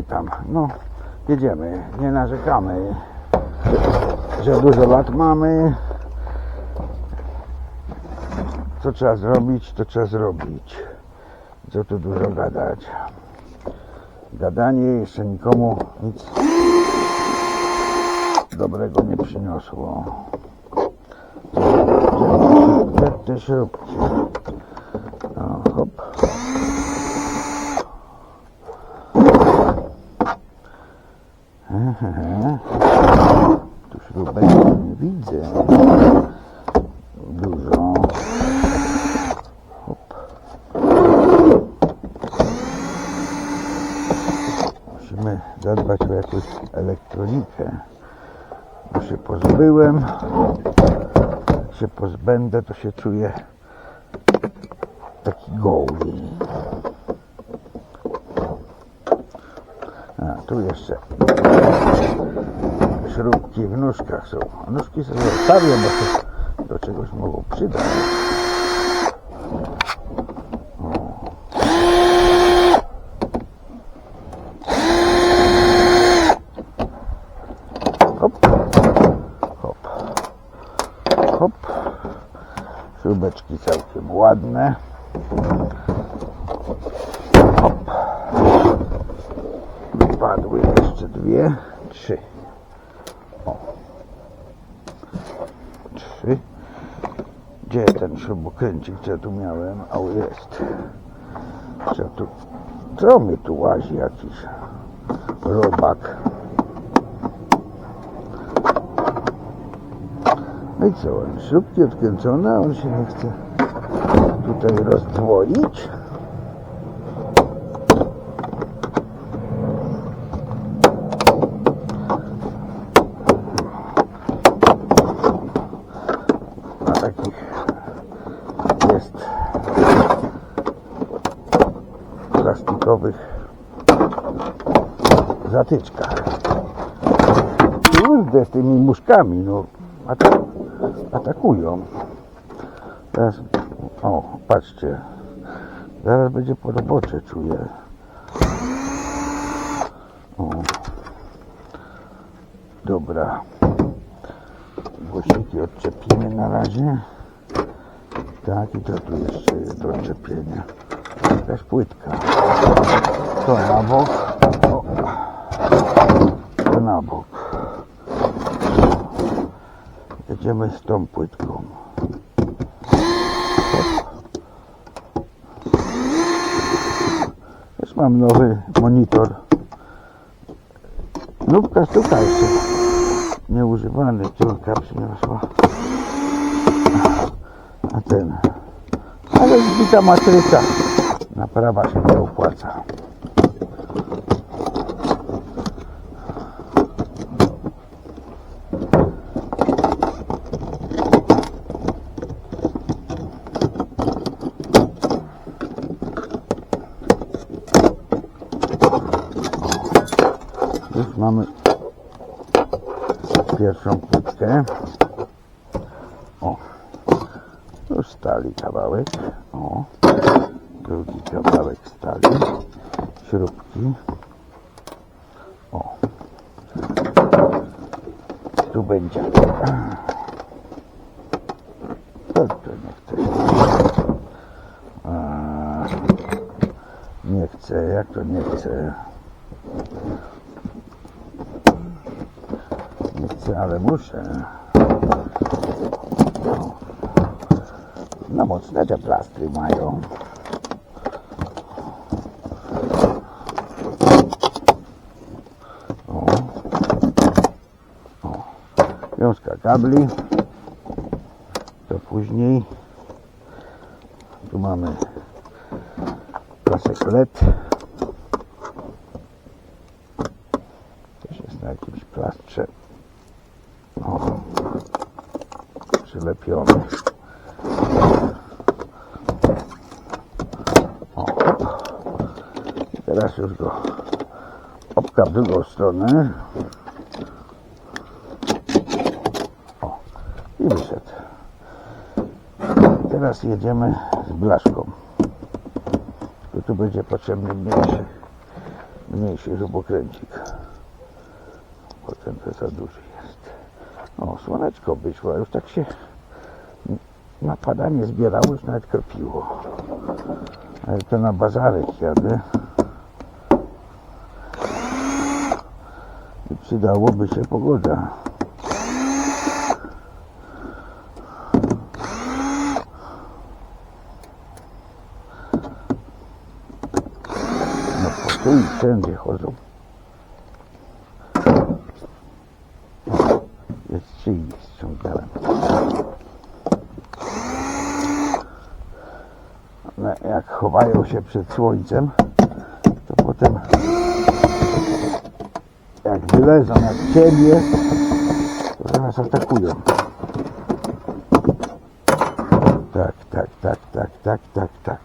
my tam. No, jedziemy, nie narzekamy, że dużo lat mamy. Co trzeba zrobić, to trzeba zrobić. Co tu dużo gadać. Gadanie jeszcze nikomu nic dobrego nie przyniosło. Te śrubki? O, hop. Ehe. Tu śrubek Dużo. Hop. Musimy zadbać o jakąś elektronikę. Bo się pozbyłem. Jak się pozbędę, to się czuję taki goły. A, tu jeszcze śrubki w nóżkach są. A nóżki sobie zostawię, bo się do czegoś mogą przydać. Hop, hop, hop. Śrubeczki całkiem ładne. Hop. Wypadły jeszcze dwie, trzy. O. Trzy. Gdzie ten śrubokręcik, co tu miałem? O, jest. Co tu? Co mi tu łazi jakiś robak? No i co? on Śrubki odkręcone, a on się nie chce tutaj rozdwoić. na takich jest plastikowych zatyczkach. Kurde, z tymi muszkami, no, atak, atakują. Teraz, o, patrzcie, zaraz będzie po robocie, czuję. O. Dobra. Głośniki odczepimy na razie. Tak, i to tu jeszcze jest do odczepienia. Jakaś płytka. To na bok. To na bok. Jedziemy z tą płytką. Już mam nowy monitor. Nówka sztuka jeszcze nieużywany córka przyniosła. A ten. Ale zbita matryca. Naprawa się nie opłaca. Już mamy pierwszą płytkę. O, już stali kawałek. O, drugi kawałek stali. Śrubki. O, tu będzie. To, to nie chce. A, nie chcę, jak to nie chcę? Ale muszę. No, mocne te plastry mają. O. O. Wiązka kabli. To później. Tu mamy pasek LED. Też jest na jakimś plastrze. O, przylepiony. O, hop. Teraz już go obka w drugą stronę. O, i wyszedł. Teraz jedziemy z blaszką. Tu, tu będzie potrzebny mniejszy, mniejszy śrubokręcik. Bo ten to za duży jest. O, słoneczko wyszło, już tak się napadanie zbierało, już nawet kropiło. Ale to na bazarek jadę. Przydałoby się pogoda. No po tu i wszędzie chodzą. Jest czyjś ściągałem. One jak chowają się przed słońcem, to potem wylezą jak ciebie, to zaraz atakują. Tak, tak, tak, tak, tak, tak, tak.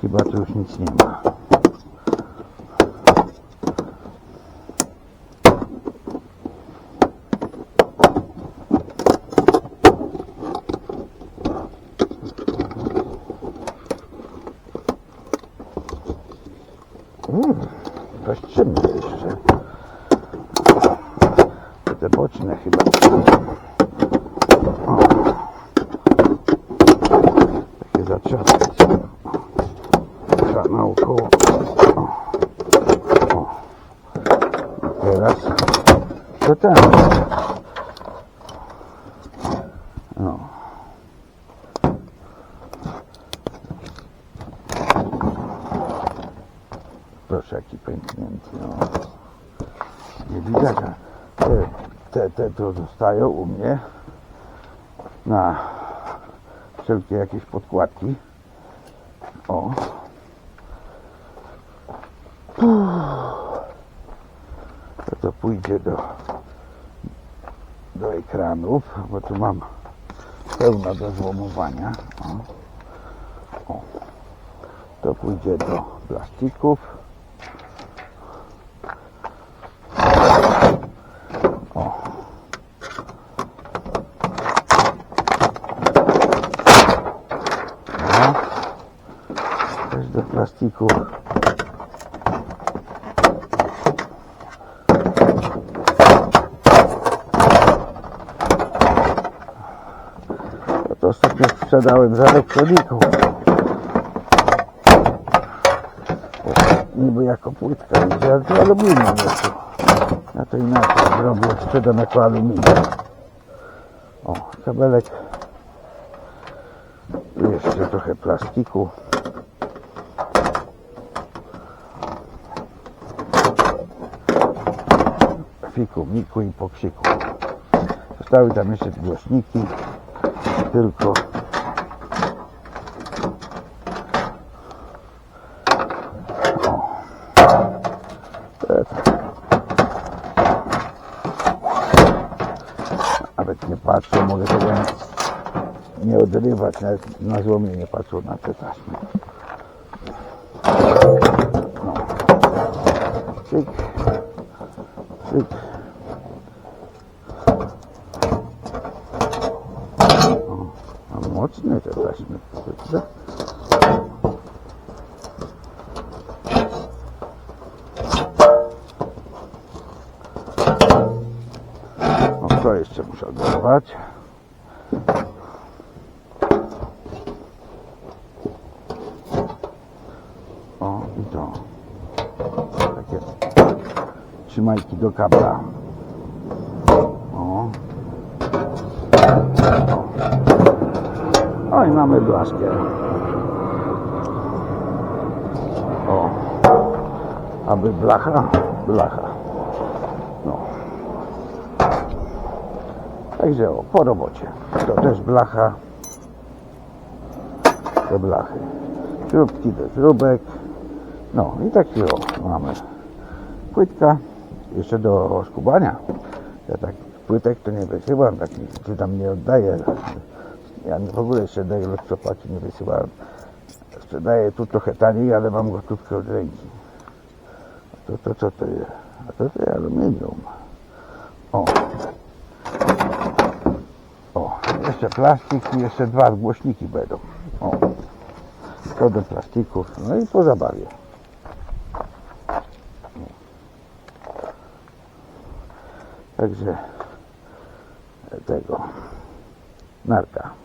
Chyba tu już nic nie ma. Te boczne chyba. O. Takie zatrzaski. Trzeba naokoło. O. O. I teraz to ten. No. Proszę, jaki pęknięty. No. Nie widać, a te, te, to zostają u mnie na wszelkie jakieś podkładki. O. To to pójdzie do, do ekranów, bo tu mam pełno do złomowania. O. O. To pójdzie do plastików. O. No. Też do plastików. To, ostatnio sprzedałem za elektroniką. niby jako płytka ale to aluminium jest. Ja to inaczej zrobię, sprzedam jako aluminium. O, kabelek. Jeszcze trochę plastiku. Fiku, miku i poksiku. Zostały tam jeszcze głośniki. Tylko nawet nie patrzą, mogę tego nie, odrywać, nawet na złomie nie patrzą na te taśmy. No. Cyk. Mocne te taśmy, prawda? O, to jeszcze muszę oderwać. O, i to. Takie trzymajki do kabla. I mamy blaszkę. O. Aby blacha, blacha. No. Także o, po robocie. To też blacha. Te blachy. Śrubki do śrubek. No i taki o, mamy. Płytka. Jeszcze do skubania. Ja tak płytek to nie wysyłam, tak czy tam nie oddaję. Ja w ogóle żadnego listopadu nie wysyłałem. Sprzedaję tu trochę taniej, ale mam gotówkę od ręki. A to, to co to jest? A to to jest aluminium. O. O, jeszcze plastik i jeszcze dwa głośniki będą. O. Kodem plastików. No i po zabawie. Także tego narka.